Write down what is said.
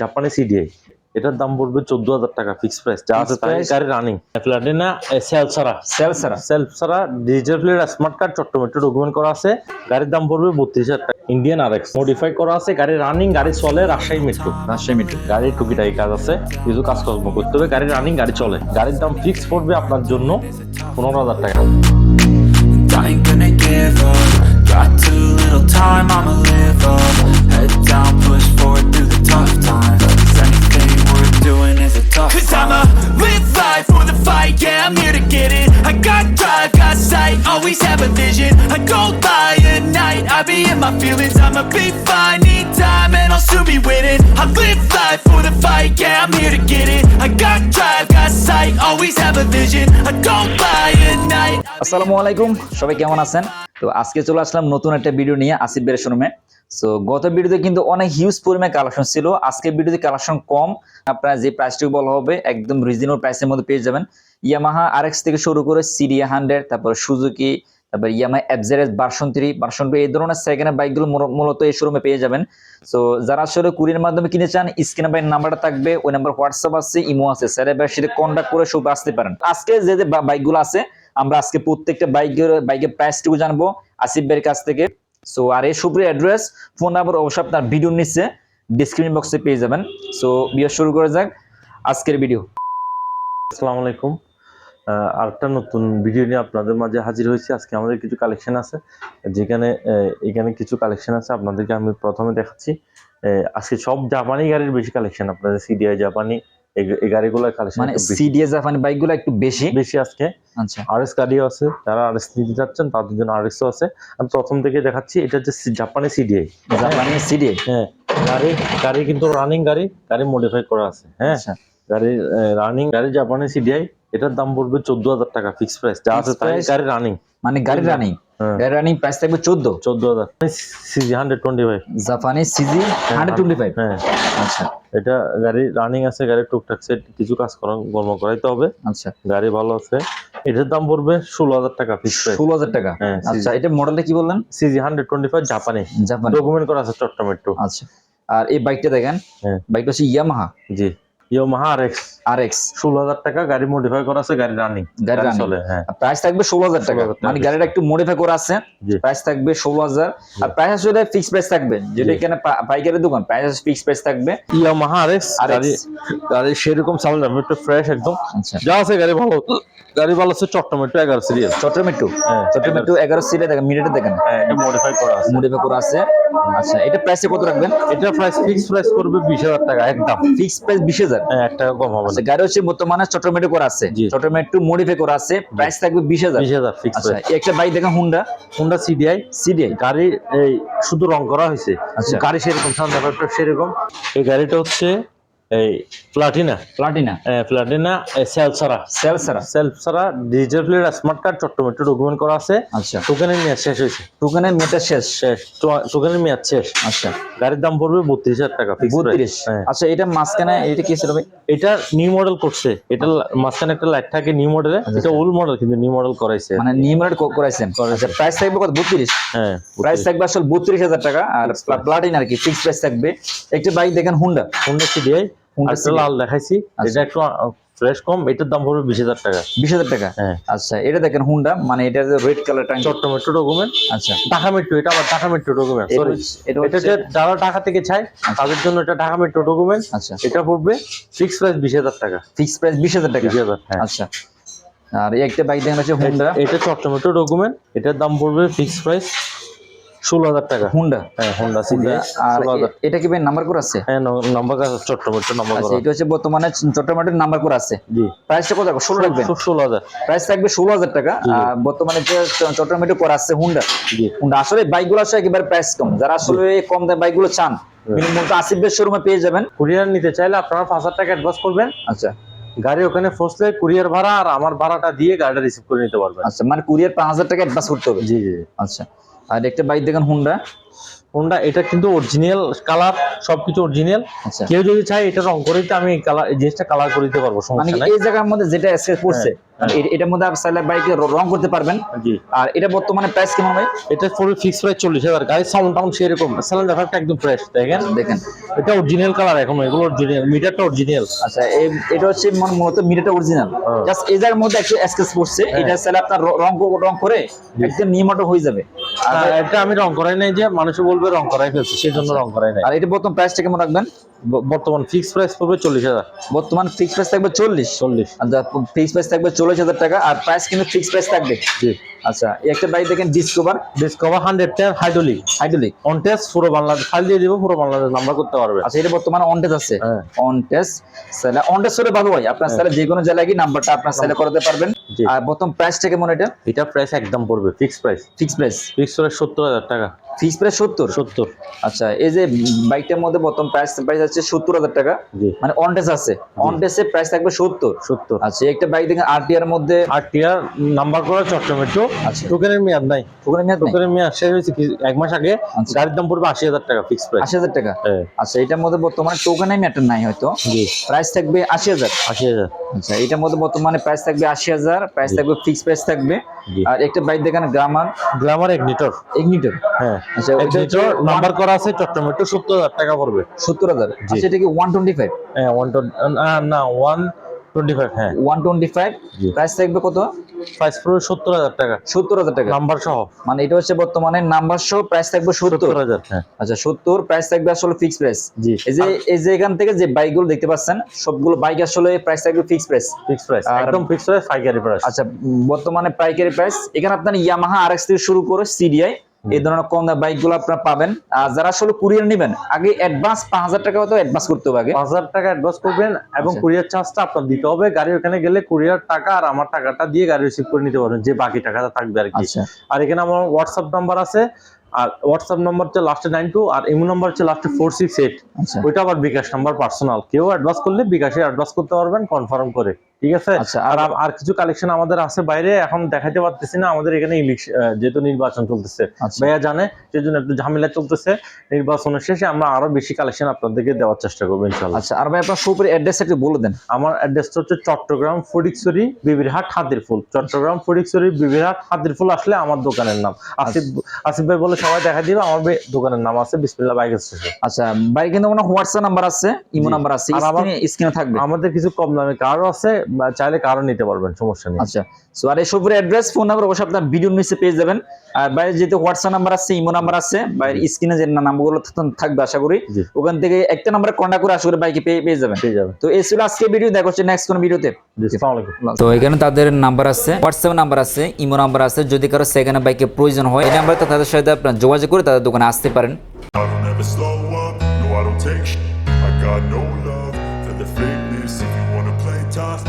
জাপানি সিডিআই এটার দাম পড়বে চোদ্দ হাজার টাকা ফিক্স প্রাইস যা আছে তাই? গাড়ি রানিং প্লাটিনা সেল ছাড়া সেল ছাড়া সেলফ ছাড়া ডিজিটাল প্লেট স্মার্ট কার্ড চট্টমেট্রো ডকুমেন্ট করা আছে। গাড়ির দাম পড়বে বত্রিশ হাজার টাকা। ইন্ডিয়ান আর এক্স মডিফাই করা আছে। গাড়ি রানিং গাড়ি চলে রাজশাহী মেট্রো রাজশাহী মেট্রো গাড়ির টুকিটাকি কাজ আছে কিছু কাজকর্ম করতে হবে। গাড়ি রানিং গাড়ি চলে। গাড়ির দাম ফিক্স পড়বে আপনার জন্য পনেরো হাজার টাকা। Got too little time, I'ma live up. Head down, push forward through the tough times. I'ma be fine, need time, and I'll soon be winning. I live life for the fight, yeah, I'm here to get it. I got drive, got sight, always have a vision. I don't lie at night. আসসালামু আলাইকুম সবাই কেমন আছেন? তো আজকে চলে আসলাম নতুন একটা ভিডিও নিয়ে আসিফ বের শোরুমে সো গত ভিডিওতে কিন্তু অনেক হিউজ পরিমাণে কালেকশন ছিল। আজকে ভিডিওতে কালেকশন কম। আপনারা যে প্রাইসটুকু বলা হবে একদম রিজনেবল প্রাইসের মধ্যে পেয়ে যাবেন। ইয়ামাহা আর থেকে শুরু করে সিরিয়া হান্ড্রেড তারপর সুজুকি তারপর Yamaha FZS version three version two এই ধরনের সেকেন্ড বাইকগুলো মূলত এই শোরুমে পেয়ে যাবেন। সো যারা আসলে কুরিয়ার মাধ্যমে কিনে চান স্ক্রিনে বাইক নাম্বারটা থাকবে, ওই নাম্বার হোয়াটসঅ্যাপ আছে ইমো আছে, স্যার, এবার সেটা কন্ট্যাক্ট করে সব আসতে পারেন। আজকে যে যে বাইকগুলো আছে, আমরা আজকে প্রত্যেকটা বাইকের বাইকের প্রাইসটুকু জানব, আসিফ ভাইয়ের কাছ থেকে। সো আর এই সুপ্রিয় অ্যাড্রেস ফোন নাম্বার অবশ্যই আপনার ভিডিও নিচে ডিসক্রিপশন বক্সে পেয়ে যাবেন। সো ভিডিও শুরু করে যাক, আজকের ভিডিও আসসালামু আলাইকুম। আরেকটা নতুন ভিডিও নিয়ে আপনাদের মাঝে হাজির হয়েছি। আজকে আমাদের কিছু কালেকশন আছে। যেখানে এখানে কিছু কালেকশন আছে আপনাদেরকে আমি প্রথমে দেখাচ্ছি। আজকে সব জাপানি গাড়ির বেশি কালেকশন আপনাদের। সিডিআই জাপানি এই- গাড়িগুলোর কালেকশন মানে সিডিএস জাপানি বাইকগুলো একটু বেশি? বেশি আজকে। আচ্ছা। আরএস গাড়িও আছে। যারা আরএস নিতে যাচ্ছেন তাদের জন্য আরএসও আছে। আমি প্রথম থেকে দেখাচ্ছি এটা হচ্ছে জাপানি সিডিআই জাপানি সিডিএ হ্যাঁ। গাড়ি গাড়ি কিন্তু রানিং গাড়ি গাড়ি মডিফাই করা আছে। হ্যাঁ। আচ্ছা। গাড়ি রানিং গাড়ি জাপানি সিডিআই এটার দাম পড়বে চোদ্দ হাজার টাকা ফিক্স প্রাইস যা আছে তাই গাড়ি রানিং মানে গাড়ি রানিং হ্যাঁ। গাড়ি রানিং প্রাইস থাকবে চোদ্দ। চোদ্দ হাজার সিজি হান্ড্রেড টোয়েন্টি ফাইভ জাপানি সিজি হান্ড্রেড টোয়েন্টি ফাইভ হ্যাঁ। আচ্ছা। এটা গাড়ি রানিং আছে গাড়ির টুকটাক সেট কিছু কাজ করা কর্ম করাইতে হবে। আচ্ছা। গাড়ি ভালো আছে। এটার দাম পড়বে ষোলো হাজার টাকা ফিক্স প্রাইস ষোলো হাজার টাকা? হ্যাঁ, আচ্ছা এটা মডেলটা কি বললেন? সিজি হান্ড্রেড টোয়েন্টি ফাইভ জাপানি জাপানি ডকুমেন্ট করা আছে চট্টমেট্রো আচ্ছা। আর এই বাইকটা দেখেন? হ্যাঁ। বাইকটা হচ্ছে ইয়ামাহা জি। Yamaha R X R X ষোলো হাজার টাকা গাড়ি মডিফাই করা আছে গাড়ি রানিং গাড়ি running। চলে হ্যাঁ। প্রাইস থাকবে ষোলো হাজার টাকা। 16,000 টাকা। মানে গাড়িটা একটু মডিফাই করা আছে প্রাইস থাকবে ষোলো হাজার আর প্রাইস আসলে ফিক্স প্রাইস থাকবে যেটা এখানে দোকান প্রাইস ফিক্স প্রাইস থাকবে। ইয়ামাহা গাড়ি গাড়ি সেরকম সাউন্ড একটু ফ্রেশ একদম। আচ্ছা। যা আছে গাড়ি ভালো গাড়ি ভালো আছে চট্টমেট্রো এগারো সিরিয়াল চট্টমেট্টু হ্যাঁ চট্টমেট্টু এগারো সিটে দেখেন মিনিটে দেখেন। হ্যাঁ এটা মডিফাই করা আছে। মডিফাই করা আছে। আচ্ছা এটা প্রাইসে কত রাখবেন? এটা প্রাইস ফিক্স প্রাইস করবে বিশ হাজার টাকা একদম। ফিক্স প্রাইস বিশ হাজার। হ্যাঁ এক টাকা কম হবে আচ্ছা না গাড়ি হচ্ছে বর্তমানে চট্টমেটু করা আছে। চট্টমেটু মডিফাই করা আছে। প্রাইস থাকবে বিশ হাজার। বিশ হাজার ফিক্স আচ্ছা একটা বাইক দেখেন হুন্ডা হোন্ডা সিডিআই সিডিআই গাড়ি এই শুধু রং করা হয়েছে। আচ্ছা। গাড়ি সেরকম সাউন্ড সেরকম। এই গাড়িটা হচ্ছে এই প্লাটিনা। প্লাটিনা। প্লাটিনা সেল ছাড়া সেল সারা সেলফ ছাড়া ডিজিটাল প্লেট স্মার্ট কার্ড চট্টমেট্রো ডকুমেন্ট করা আছে। আচ্ছা। টোকেনের মেয়াদ শেষ হয়েছে। টোকেনের মেটা শেষ। শেষ। টোকেনের মেয়াদ শেষ। আচ্ছা। গাড়ির দাম পড়বে বত্রিশ হাজার টাকা বত্রিশ। হ্যাঁ। আচ্ছা এটা মাঝখানে এটা কি ছিল এটা নিউ মডেল করছে। এটা মাঝখানে একটা লাইট থাকে নিউ মডেলে এটা ওল্ড মডেল কিন্তু নিউ মডেল করাইছে। মানে নিউমারেট করাইছেন আচ্ছা প্রাইস থাকবে কত? বত্রিশ। হ্যাঁ প্রাইস থাকবে আসলে বত্রিশ হাজার টাকা। আর প্লাটিন আর কি ফিক্স প্রাইস থাকবে। একটা বাইক দেখেন হুন্ডা হুন্ডা সিডিআই Honda আর একটা লাল দেখাইছি আচ্ছা। এটা একটু ফ্রেশ কম এটার দাম পড়বে বিশ হাজার টাকা। বিশ হাজার টাকা? হ্যাঁ। আচ্ছা এটা দেখেন হুন্ডা মানে এটা রেড কালার চট্টমেট্রো ডকুমেন্ট আচ্ছা। ঢাকা মেট্রো এটা আবার ঢাকা মেট্রো ডকুমেন্ট এটা সরি যারা ঢাকা থেকে চায় তাদের জন্য এটা ঢাকা মেট্রো ডকুমেন্ট আচ্ছা। এটা পড়বে ফিক্স প্রাইস বিশ হাজার টাকা। ফিক্স প্রাইস বিশ হাজার টাকা? বিশ হাজার হ্যাঁ। আচ্ছা। আর একটা বাইক দেখেন হচ্ছে হুন্ডা এটা চট্টমেট্রো ডকুমেন্ট এটার দাম পড়বে ফিক্স প্রাইস ষোলো হাজার টাকা। হুন্ডা? হ্যাঁ হোন্ডা সিডি আর ষোলো হাজার। এ- এটা কি ভাই নাম্বার করে আছে? হ্যাঁ নম্বর কাছে চট্টমেট্রো নম্বর এটা হচ্ছে বর্তমানে চট্টমেটের নাম্বার করে আছে। জি। প্রাইসটা কত টাকা ষোলো রাখবেন ষোলো হাজার। প্রাইস থাকবে ষোলো হাজার টাকা। বর্তমানে যে চট্টমেটো করা আছে হুন্ডা। জি। হুন্ডা আসলে বাইকগুলো আসলে একেবারে প্রাইস কম। যারা আসলে এই কম দামে বাইকগুলো চান মিনিমাম আসিফের শোরুমে পেয়ে যাবেন। কুরিয়ার নিতে চাইলে আপনারা পাঁচ হাজার টাকা অ্যাডভান্স করবেন। আচ্ছা। গাড়ি ওখানে ফসলে কুরিয়ার ভাড়া আর আমার ভাড়াটা দিয়ে গাড়িটা রিসিভ করে নিতে পারবেন। আচ্ছা মানে কুরিয়ার পাঁচ হাজার টাকা অ্যাডভান্স করতে হবে। জি জি। আচ্ছা। আর একটা বাইক দেখেন হুন্ডা হুন্ডা এটা কিন্তু অরিজিনাল কালার সবকিছু অরিজিনাল আচ্ছা। কেউ যদি চায় এটা রং করে দিতে আমি কালার এই জিনিসটা কালার করে দিতে পারব মানে সমস্যা নাই। এই জায়গার মধ্যে যেটা করছে। পড়ছে এ- এটার মধ্যে চাইলে বাইকে রং করতে পারবেন। আর এটা বর্তমানে প্রাইস কেমন ভাই? এটা পুরো ফিক্স প্রাইস চল্লিশ হাজার। সাউন্ড টাউন্ড সেরকম। একদম ফ্রেশ দেখেন? দেখেন। এটা অরিজিনাল কালার এখন এগুলো অরিজিনাল মিটারটা অরিজিনাল আচ্ছা এটা হচ্ছে মূলত মিটারটা অরিজিনাল হ্যাঁ। জাস্ট এই জায়গার মধ্যে একটু পড়ছে এটা চাইলে আপনার রং রং করে একদম নিয়মটা হয়ে যাবে। আর এটা আমি রং করাই নাই যে মানুষে বলবে রং করাই ফেলছে সেই জন্য রং করাই নাই। আর এটা বর্তমান প্রাইসটা কেমন রাখবেন? বর্তমান ফিক্স প্রাইস পড়বে চল্লিশ হাজার। বর্তমান ফিক্স প্রাইস থাকবে চল্লিশ। চল্লিশ। আচ্ছা ফিক্স প্রাইস থাকবে চল্লিশ হাজার টাকা আর প্রাইস কিন্তু ফিক্স প্রাইস থাকবে। জি। আচ্ছা একটা বাইক দেখেন Discover Discover hundred ten hydraulic hydraulic on test পুরো বাংলাদেশ ফাইল দিয়ে দিব পুরো বাংলাদেশ নাম্বার করতে পারবে। আচ্ছা এটা বর্তমানে অন টেস্ট আছে। হ্যাঁ। অন টেস্ট তাহলে অন টেস্ট হলে ভালো হয়। আপনার তাহলে যে কোনো জায়গায় গিয়ে নাম্বারটা আপনার সেলে করতে পারবেন। আর প্রথম প্রাইসটা কেমন এটা? এটা প্রাইস একদম পড়বে fix price fix price fix price সত্তর হাজার টাকা। ফিক্স প্রাইস সত্তর? সত্তর। আচ্ছা এই যে বাইকটার মধ্যে প্রথম প্রাইস প্রাইস আছে সত্তর হাজার টাকা। মানে অন টেস্ট আছে। অন টেস্টে প্রাইস থাকবে সত্তর। সত্তর। আচ্ছা একটা বাইক দেখেন আরটিআর মধ্যে আর টিয়ার নাম্বার করা চট্টমেটো আচ্ছা। টোকেনের মেয়াদ নাই। ওখানে মেয়াদ টোকেনের মেয়াদ শেষ হয়েছে এক মাস আগে। আচ্ছা। গাড়ির দাম পড়বে আশি হাজার টাকা ফিক্স প্রাইস আশি হাজার টাকা? হ্যাঁ। আচ্ছা এটার মধ্যে বর্তমানে টোকেন ম্যাটার নাই হয়তো। প্রাইস থাকবে আশি হাজার। আশি হাজার। আচ্ছা এটার মধ্যে বর্তমানে প্রাইস থাকবে আশি হাজার প্রাইস থাকবে ফিক্স প্রাইস থাকবে। আর একটা বাইক দেখেন গ্রামার গ্ল্যামার এগনিটর ইগনিটর হ্যাঁ। আচ্ছা নাম্বার করা আছে চট্টমেটো সত্তর হাজার টাকা পড়বে। সত্তর হাজার? আচ্ছা এটা কি ওয়ান টোয়েন্টি ফাইভ হ্যাঁ ওয়ান না ওয়ান টোয়েন্টি ফাইভ হ্যাঁ। ওয়ান টোয়েন্টি ফাইভ প্রাইস থাকবে কত? প্রাইস পড়বে সত্তর হাজার টাকা। সত্তর হাজার টাকা। নাম্বার সহ। মানে এটা হচ্ছে বর্তমানে নাম্বার প্রাইস থাকবে সত্তর। সত্তর হাজার হ্যাঁ। আচ্ছা সত্তর প্রাইস থাকবে আসলে ফিক্স প্রাইস জি। এই যে এই যে এখান থেকে যে বাইকগুলো দেখতে পাচ্ছেন সবগুলো বাইক আসলে প্রাইস থাকবে ফিক্স প্রাইস ফিক্স প্রাইস একদম ফিক্স প্রাইস পাইকারি প্রাইস আচ্ছা বর্তমানে পাইকারি প্রাইস এখানে আপনার ইয়ামাহা আর থেকে শুরু করে সিডিআই এই ধরনের কম বাইকগুলো আপনারা পাবেন। আর যারা আসলে কুরিয়ার নেবেন আগে অ্যাডভান্স পাঁচ হাজার টাকা হয়তো অ্যাডভান্স করতে হবে আগে। পাঁচ হাজার টাকা অ্যাডভান্স করবেন এবং আচ্ছা। কুরিয়ার চার্জটা আপনার দিতে হবে। গাড়ি ওখানে গেলে কুরিয়ার টাকা আর আমার টাকাটা দিয়ে গাড়ি রিসিভ করে নিতে পারবেন যে বাকি টাকাটা থাকবে আর কি। আচ্ছা। আর এখানে আমার হোয়াটসঅ্যাপ নাম্বার আছে। আর হোয়াটসঅ্যাপ নাম্বার হচ্ছে লাস্টে নাইন টু আর ইমো নাম্বার হচ্ছে লাস্টে ফোর সিক্স এইট আচ্ছা। ওইটা আবার বিকাশ নাম্বার পার্সোনাল কেউ অ্যাডভান্স করলে বিকাশে অ্যাডভান্স করতে পারবেন কনফার্ম করে। ঠিক আছে? আচ্ছা, আর আর- কিছু কালেকশন আমাদের আছে বাইরে এখন দেখাতে পারতেছি না আমাদের এখানে যেহেতু নির্বাচন চলতেছে। আচ্ছা। ভাইয়া জানে সেই জন্য একটু ঝামেলা চলতেছে নির্বাচনের শেষে আমরা আরও বেশি কালেকশন আপনাদেরকে দেওয়ার চেষ্টা করব ইনশাল্লাহ আচ্ছা আর ভাই আপনার সুপের অ্যাড্রেস একটু বলে দেন। আমার অ্যাড্রেসটা হচ্ছে চট্টগ্রাম ফটিকছড়ি বিবিরহাট হাতিরফুল। চট্টগ্রাম ফটিকছড়ি বিবিরহাট হাতিরফুল আসলে আমার দোকানের নাম। আসিফ আসিফ ভাই বলে সবাই দেখা দিবে আমার দোকানের নাম আছে বিসমিল্লাহ বাইক স্টেশন আচ্ছা বাইক কিন্তু কোনো হোয়াটসঅ্যাপ নাম্বার আছে ইমো নাম্বার আছে স্ক্রিনে থাকবে। আমাদের কিছু কম দামে কারও আছে চাইলে কারও নিতে পারবেন সমস্যা নেই। আচ্ছা সো আর এই সুপের অ্যাড্রেস ফোন নাম্বার অবশ্যই আপনার ভিডিও নিচে পেয়ে যাবেন। আর বাইরে যেহেতু হোয়াটসঅ্যাপ নাম্বার আছে ইমো নাম্বার আছে বাইরের স্ক্রিনে যে নাম্বারগুলো থাকবে আশা করি ওখান থেকে একটা নাম্বারে কন্ট্যাক্ট করে আশা করি বাইকে পেয়ে পেয়ে যাবেন। পেয়ে যাবেন। তো এই ছিল আজকে ভিডিও দেখা হচ্ছে নেক্সট কোন ভিডিওতে জি আসসালামু আলাইকুম। তো এখানে তাদের নাম্বার আছে হোয়াটসঅ্যাপ নাম্বার আছে ইমো নাম্বার আছে যদি কারও সেকেন্ড বাইকে প্রয়োজন হয় এই নাম্বারে তাদের সাথে আপনার যোগাযোগ করে তাদের দোকানে আসতে পারেন। I got no love for the fakeness. If you wanna play tough,